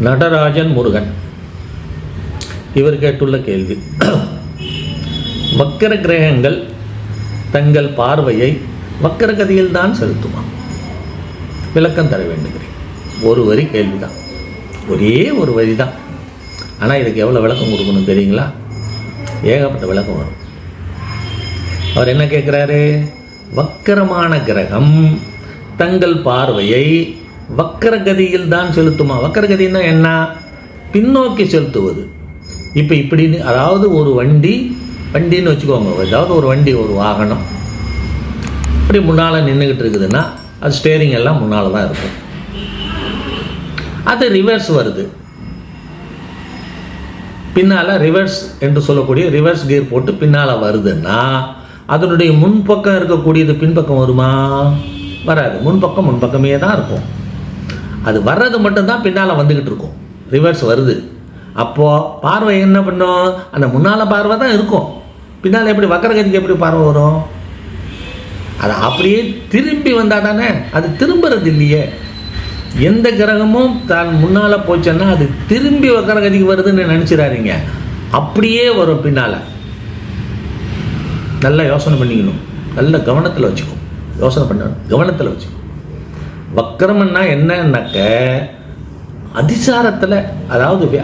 நடராஜன் முருகன். இவர் கேட்டுள்ள கேள்வி. வக்கர கிரகங்கள் தங்கள் பார்வையை வக்கர கதியில் தான் செலுத்துமா? விளக்கம் தர வேண்டுகிறேன். ஒரு வரி கேள்விதான். ஒரே ஒரு வரி தான் ஆனால் இதுக்கு எவ்வளோ விளக்கம் கொடுக்கணும் தெரியுங்களா? ஏகப்பட்ட விளக்கம் வரும். அவர் என்ன கேட்குறாரு வக்கரமான கிரகம் தங்கள் பார்வையை வக்கரகதியில் தான் செலுத்துமா? வக்கரகதின்னா என்ன? பின்னோக்கி செலுத்துவது. இப்போ இப்படின்னு அதாவது ஒரு வண்டி வண்டின்னு வச்சுக்கோங்க. ஏதாவது ஒரு வண்டி ஒரு வாகனம். இப்படி முன்னால் நின்றுக்கிட்டு இருக்குதுன்னா அது ஸ்டேரிங் எல்லாம் முன்னால் தான் இருக்கும். அது ரிவர்ஸ் வருது. பின்னால் ரிவர்ஸ் என்று சொல்லக்கூடிய ரிவர்ஸ் கியர் போட்டு பின்னால் வருதுன்னா அதனுடைய முன்பக்கம் இருக்கக்கூடியது பின்பக்கம் வருமா? வராது. முன்பக்கம் முன்பக்கமே தான் இருக்கும். அது வர்றது மட்டும்தான் பின்னால் வந்துக்கிட்டு இருக்கும். ரிவர்ஸ் வருது. அப்போது பார்வை என்ன பண்ணும்? அந்த முன்னால் பார்வை தான் இருக்கும். பின்னால் எப்படி வக்கரகதிக்கு எப்படி பார்வை வரும்? அது அப்படியே திரும்பி வந்தால் தானே அது திரும்புறது இல்லையே. எந்த கிரகமும் தான் முன்னால் போச்சுன்னா அது திரும்பி வக்கரகதிக்கு வருதுன்னு நினச்சிடாதீங்க. அப்படியே வரும் பின்னால். நல்லா யோசனை பண்ணிக்கணும். நல்ல கவனத்தில் வச்சுக்கும் யோசனை பண்ணணும். கவனத்தில் வச்சுக்கோ வக்கரம்னா என்னன்னாக்க அதிசாரத்தில் அதாவது வே-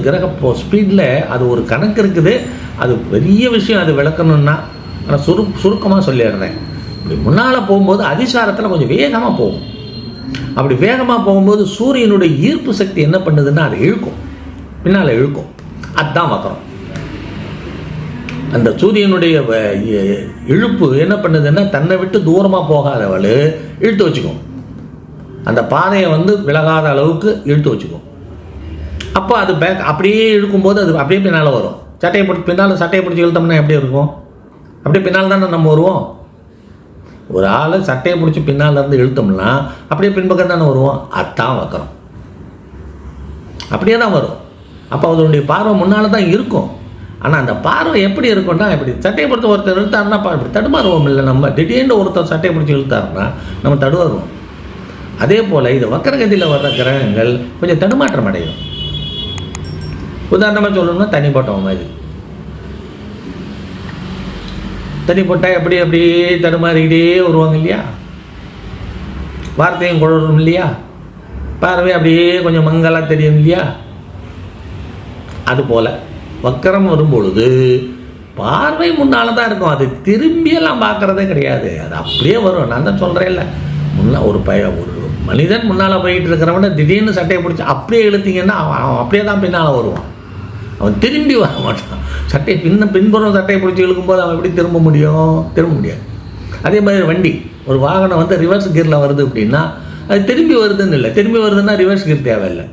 கிரக ஸ்பீடில் அது ஒரு கணக்கு இருக்குது. அது பெரிய விஷயம் அது விளக்கணும்னா நான் சுரு சுருக்கமாக சொல்லிடுறேன். இப்படி முன்னால் போகும்போது அதிசாரத்தில் கொஞ்சம் வேகமாக போகும். அப்படி வேகமாக போகும்போது சூரியனுடைய ஈர்ப்பு சக்தி என்ன பண்ணுதுன்னா அதை இழுக்கும். பின்னால் இழுக்கும். அதுதான் வக்கரம். அந்த சூரியனுடைய வ- இழுப்பு என்ன பண்ணுதுன்னா தன்னை விட்டு தூரமாக போகாதவள் இழுத்து வச்சுக்கும். அந்த பாதையை வந்து விலகாத அளவுக்கு இழுத்து வச்சுக்கும். அப்போ அது பேக் அப்படியே இழுக்கும்போது அது அப்படியே பின்னால் வரும். சட்டையை பிடிச்சி பின்னால் சட்டையை பிடிச்சி இழுத்தோம்னா எப்படி இருக்கும்? அப்படியே பின்னால் தானே நம்ம வருவோம்? ஒரு ஆள் சட்டையை பிடிச்சி பின்னால் இருந்து இழுத்தோம்னா அப்படியே பின்பக்கம் தானே வருவோம்? அதான் வைக்கிறோம் அப்படியே தான் வரும். அப்போ அதனுடைய பார்வை முன்னால் தான் இருக்கும். ஆனால் அந்த பார்வை எப்படி இருக்கும்னா இப்படி சட்டையை பிடிச்சி ஒருத்தர் இழுத்தாருன்னா இப்படி தடுமாறுவோம் இல்லை நம்ம. திடீர்னு ஒருத்தர் சட்டையை பிடிச்சி இழுத்தாருன்னா நம்ம தடுமாறுவோம். அதே போல் இது வக்கரகதியில் வர்ற கிரகங்கள் கொஞ்சம் தடுமாற்றம் அடையும். உதாரணமாக சொல்லணும்னா தனி போட்டோம் மாதிரி. தனி போட்டால் எப்படி அப்படியே தடுமாறிக்கிட்டே வருவாங்க இல்லையா? வார்த்தையும் குழறும் இல்லையா? பார்வை அப்படியே கொஞ்சம் மங்கலாக தெரியும் இல்லையா? அது போல். வக்கரம் வரும்பொழுது பார்வை முன்னால் தான் இருக்கும். அது திரும்பியெல்லாம் பார்க்குறதே கிடையாது. அது அப்படியே வரும். நான் தான் சொல்கிறேன்ல முன்ன ஒரு பய ஒரு மனிதன் முன்னால் போயிட்டு இருக்கிறவன திடீர்னு சட்டையை பிடிச்சி அப்படியே இழுத்தீங்கன்னா அவன் அவன் அப்படியே தான் பின்னால் வருவான். அவன் திரும்பி வர மாட்டான். சட்டையை பின்ன பின்புறம் சட்டையை பிடிச்சி இழுக்கும்போது அவன் எப்படி திரும்ப முடியும்? திரும்ப முடியாது. அதே மாதிரி வண்டி ஒரு வாகனம் வந்து ரிவர்ஸ் கியரில் வருது அப்படின்னா அது திரும்பி வருதுன்னு இல்லை. திரும்பி வருதுன்னா ரிவர்ஸ் கியர் தேவையில்லை.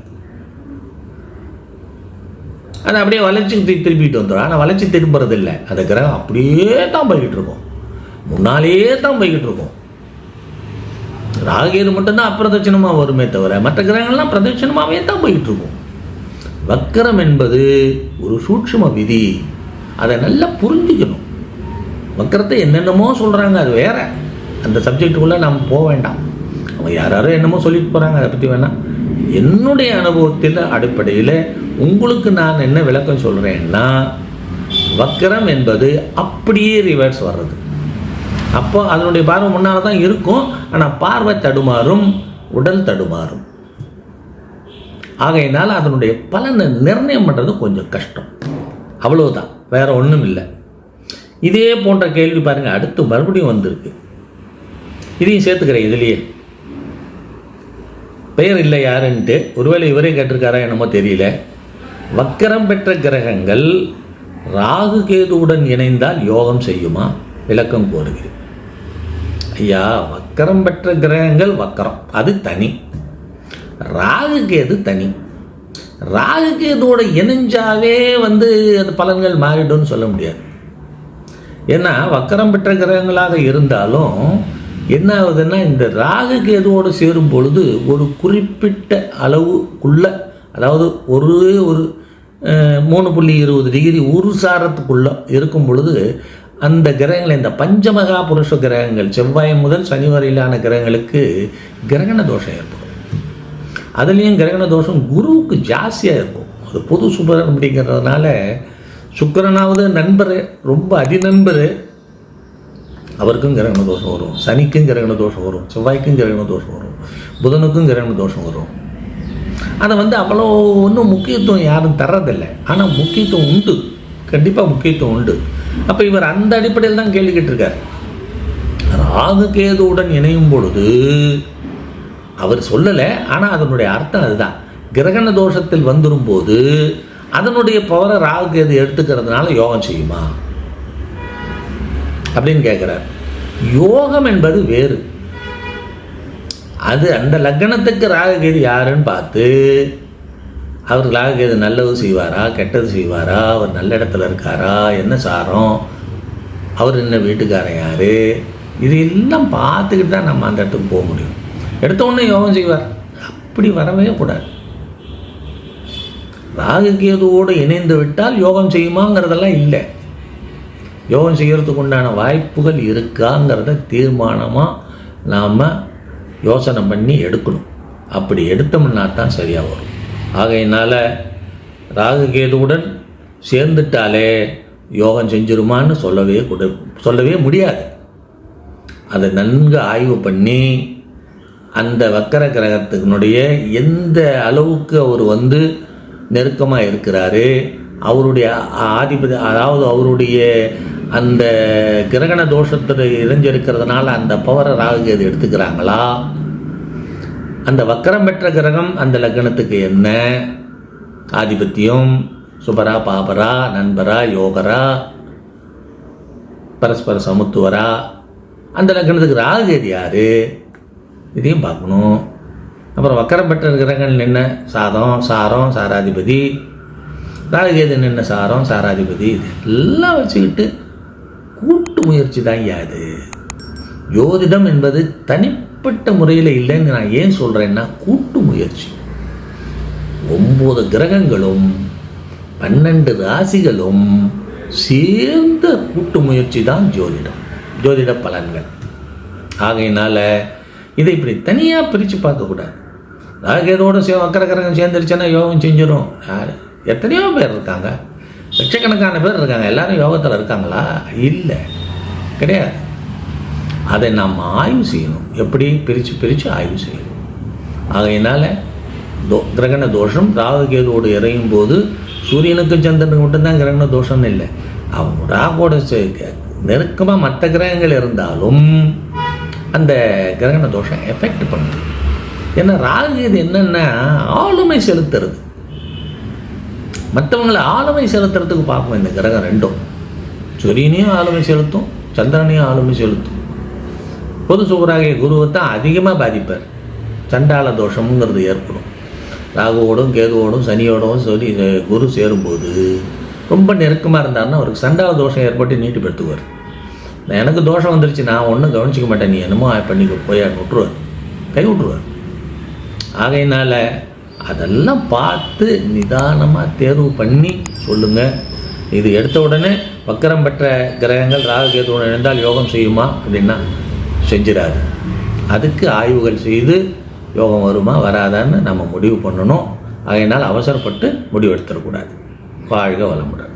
அது அப்படியே வளைச்சி திருப்பிட்டு வந்துடும் ஆனால் வளைச்சி திரும்புறது இல்லை அந்த கிரகம் அப்படியே தான் போய்கிட்டு இருக்கும் முன்னாலேயே தான் போய்கிட்டு இருக்கும் ராகேது மட்டும்தான் அப்பிரதட்சணமாக வருமே தவிர மற்ற கிரகங்கள்லாம் பிரதட்சணமாகவே தான் போய்கிட்டு இருக்கும் வக்கரம் என்பது ஒரு சூட்சும விதி. அதை நல்லா புரிஞ்சுக்கணும். வக்கரத்தை என்னென்னமோ சொல்கிறாங்க அது வேற. அந்த சப்ஜெக்டுக்குள்ளே நாம் போக வேண்டாம். அவங்க யாராரோ என்னமோ சொல்லிட்டு போகிறாங்க அதை பற்றி வேணாம். என்னுடைய அனுபவத்தில் அடிப்படையில் உங்களுக்கு நான் என்ன விளக்கம் சொல்கிறேன்னா வக்கரம் என்பது அப்படியே ரிவர்ஸ் வர்றது. அப்போ அதனுடைய பார்வை முன்னால் தான் இருக்கும் ஆனால் பார்வை தடுமாறும் உடல் தடுமாறும். ஆகையினால் அதனுடைய பலனை நிர்ணயம் பண்ணுறது கொஞ்சம் கஷ்டம். அவ்வளவுதான் வேற ஒன்றும் இல்லை. இதே போன்ற கேள்வி பாருங்கள் அடுத்து மறுபடியும் வந்திருக்கு. இதையும் சேர்த்துக்கிறேன் இதுலேயே. பெயர் இல்லை யாருன்ட்டு ஒருவேளை இவரே கேட்டிருக்காரா என்னமோ தெரியல. வக்கரம் பெற்ற கிரகங்கள் ராகு கேதுவுடன் இணைந்தால் யோகம் செய்யுமா? விளக்கம் கோருகிறேன். ஐயா வக்கரம் பெற்ற கிரகங்கள் வக்கரம். அது தனி. ராகு கேது தனி. ராகு கேதுவோட இணைஞ்சாவே வந்து அது பலன்கள் மாறிடும்னு சொல்ல முடியாது. ஏன்னா வக்கரம் பெற்ற கிரகங்களாக இருந்தாலும் என்ன ஆகுதுன்னா இந்த ராகு கேதுவோடு சேரும் பொழுது ஒரு குறிப்பிட்ட அளவுக்குள்ள அதாவது ஒரே ஒரு மூணு புள்ளி இருபது டிகிரி உருசாரத்துக்குள்ளே இருக்கும் பொழுது அந்த கிரகங்கள் இந்த பஞ்சமகா புருஷ கிரகங்கள் செவ்வாய் முதல் சனி வரையிலான கிரகங்களுக்கு கிரகண தோஷம் ஏற்படும். அதுலேயும் கிரகண தோஷம் குருவுக்கு ஜாஸ்தியாக இருக்கும். அது பொது சுபரன் அப்படிங்கிறதுனால சுக்கிரனாவது நண்பர் ரொம்ப அதிநண்பர் அவருக்கும் கிரகண தோஷம் வரும் சனிக்கும் கிரகண தோஷம் வரும் செவ்வாய்க்கும் கிரகண தோஷம் வரும் புதனுக்கும் கிரகண தோஷம் வரும் அதை வந்து அவ்வளோ ஒன்றும் முக்கியத்துவம் யாரும் தர்றதில்லை ஆனால் முக்கியத்துவம் உண்டு கண்டிப்பாக முக்கியத்துவம் உண்டு அப்போ இவர் அந்த அடிப்படையில் தான் கேள்வி கேட்டிருக்கார் ராகு கேதுவுடன் இணையும் பொழுது அவர் சொல்லலை ஆனால் அதனுடைய அர்த்தம் அதுதான் கிரகண தோஷத்தில் வந்துடும் போது அதனுடைய பவரை ராகு கேது எடுத்துக்கிறதுனால யோகம் செய்யுமா அப்படின்னு கேட்குறார் யோகம் என்பது வேறு. அது அந்த லக்னத்துக்கு ராககேது யாருன்னு பார்த்து அவர் ராககேது நல்லது செய்வாரா கெட்டது செய்வாரா அவர் நல்ல இடத்துல இருக்காரா என்ன சாரம் அவர் என்ன வீட்டுக்காரன் யார் இது எல்லாம் பார்த்துக்கிட்டு தான் நம்ம அந்த இடத்துக்கு போக முடியும். எடுத்த உடனே யோகம் செய்வார். அப்படி வரவே கூடாது. ராககேதுவோடு இணைந்து விட்டால் யோகம் செய்யுமாங்கிறதெல்லாம் இல்லை. யோகம் செய்கிறதுக்கு உண்டான வாய்ப்புகள் இருக்காங்கிறத தீர்மானமாக நாம் யோசனை பண்ணி எடுக்கணும். அப்படி எடுத்தோம்னா தான் சரியாக வரும். ஆகையினால் ராகுகேதுவுடன் சேர்ந்துட்டாலே யோகம் செஞ்சிருமான்னு சொல்லவே கூட சொல்லவே முடியாது. அதை நன்கு ஆய்வு பண்ணி அந்த வக்கர கிரகத்தினுடைய எந்த அளவுக்கு அவர் வந்து நெருக்கமாக இருக்கிறாரு அவருடைய ஆதிபதி அதாவது அவருடைய அந்த கிரகண தோஷத்தில் இறைஞ்சிருக்கிறதுனால அந்த பவரை ராகுகேது எடுத்துக்கிறாங்களா? அந்த வக்கரம் பெற்ற கிரகம் அந்த லக்னத்துக்கு என்ன? ஆதிபத்தியம் சுபரா பாபரா நண்பரா யோகரா பரஸ்பர சமுத்துவரா? அந்த லக்னத்துக்கு ராகுகேது யார்? இதையும் பார்க்கணும். அப்புறம் வக்கரம் பெற்ற கிரகங்கள் என்ன? சாதம் சாரம் சாராதிபதி. ராகுகேது என்ன சாரம் சாராதிபதி? இதெல்லாம் வச்சுக்கிட்டு கூட்டு முயற்சி தான் யாது ஜோதிடம் என்பது தனிப்பட்ட முறையில் இல்லைன்னு நான் ஏன் சொல்கிறேன்னா கூட்டு முயற்சி. ஒம்பது கிரகங்களும் பன்னெண்டு ராசிகளும் சேர்ந்த கூட்டு முயற்சி தான் ஜோதிடம். ஜோதிட பலன்கள். ஆகையினால இதை இப்படி தனியாக பிரித்து பார்க்கக்கூடாது ராகேதோடு சே வக்கரகரகம் சேர்ந்துருச்சுன்னா யோகம் செஞ்சிடும் யார்? எத்தனையோ பேர் இருக்காங்க. லட்சக்கணக்கான பேர் இருக்காங்க. எல்லாரும் யோகத்தில் இருக்காங்களா? இல்லை. கிடையாது. அதை நாம் ஆய்வு செய்யணும். எப்படி? பிரித்து பிரித்து ஆய்வு செய்யணும். ஆகையினால தோ கிரகண தோஷம் ராகுகேதுவோடு இறையும் போது சூரியனுக்கும் சந்திரனுக்கு மட்டும்தான் கிரகண தோஷம்னு இல்லை. அவங்க ராகோட நெருக்கமாக மற்ற கிரகங்கள் இருந்தாலும் அந்த கிரகண தோஷம் எஃபெக்ட் பண்ணுது. ஏன்னா ராகு இது என்னென்னா ஆளுமை செலுத்துறது. மற்றவங்களை ஆளுமை செலுத்துறதுக்கு பார்க்கும் இந்த கிரகம் ரெண்டும். சூரியனையும் ஆளுமை செலுத்தும் சந்திரனையும் ஆளுமை செலுத்தும். பொது சுகராகிய குருவை தான் அதிகமாக பாதிப்பார். சண்டாள தோஷம்ங்கிறது ஏற்படும். ராகுவோடும் கேதுவோடும் சனியோடும் சொல்லி குரு சேரும்போது ரொம்ப நெருக்கமாக இருந்தாருன்னா அவருக்கு சண்டால தோஷம் ஏற்பட்டு நீட்டு பெற்றுவார் எனக்கு தோஷம் வந்துருச்சு நான் ஒன்றும் கவனிச்சிக்க மாட்டேன் நீ என்னமோ பண்ணிக்க போய் விட்டுருவார். கை விட்டுருவார். ஆகையினால் அதெல்லாம் பார்த்து நிதானமாக தேர்வு பண்ணி சொல்லுங்கள் இது எடுத்த உடனே வக்கரம் பெற்ற கிரகங்கள் ராகுகேதுடன் இணைந்தால் யோகம் செய்யுமா? அப்படின்னா செஞ்சிடாது. அதுக்கு ஆய்வுகள் செய்து யோகம் வருமா வராதான்னு நம்ம முடிவு பண்ணணும். அதனால் அவசரப்பட்டு முடிவெடுத்துடக்கூடாது வாழ்க வளமுடன்.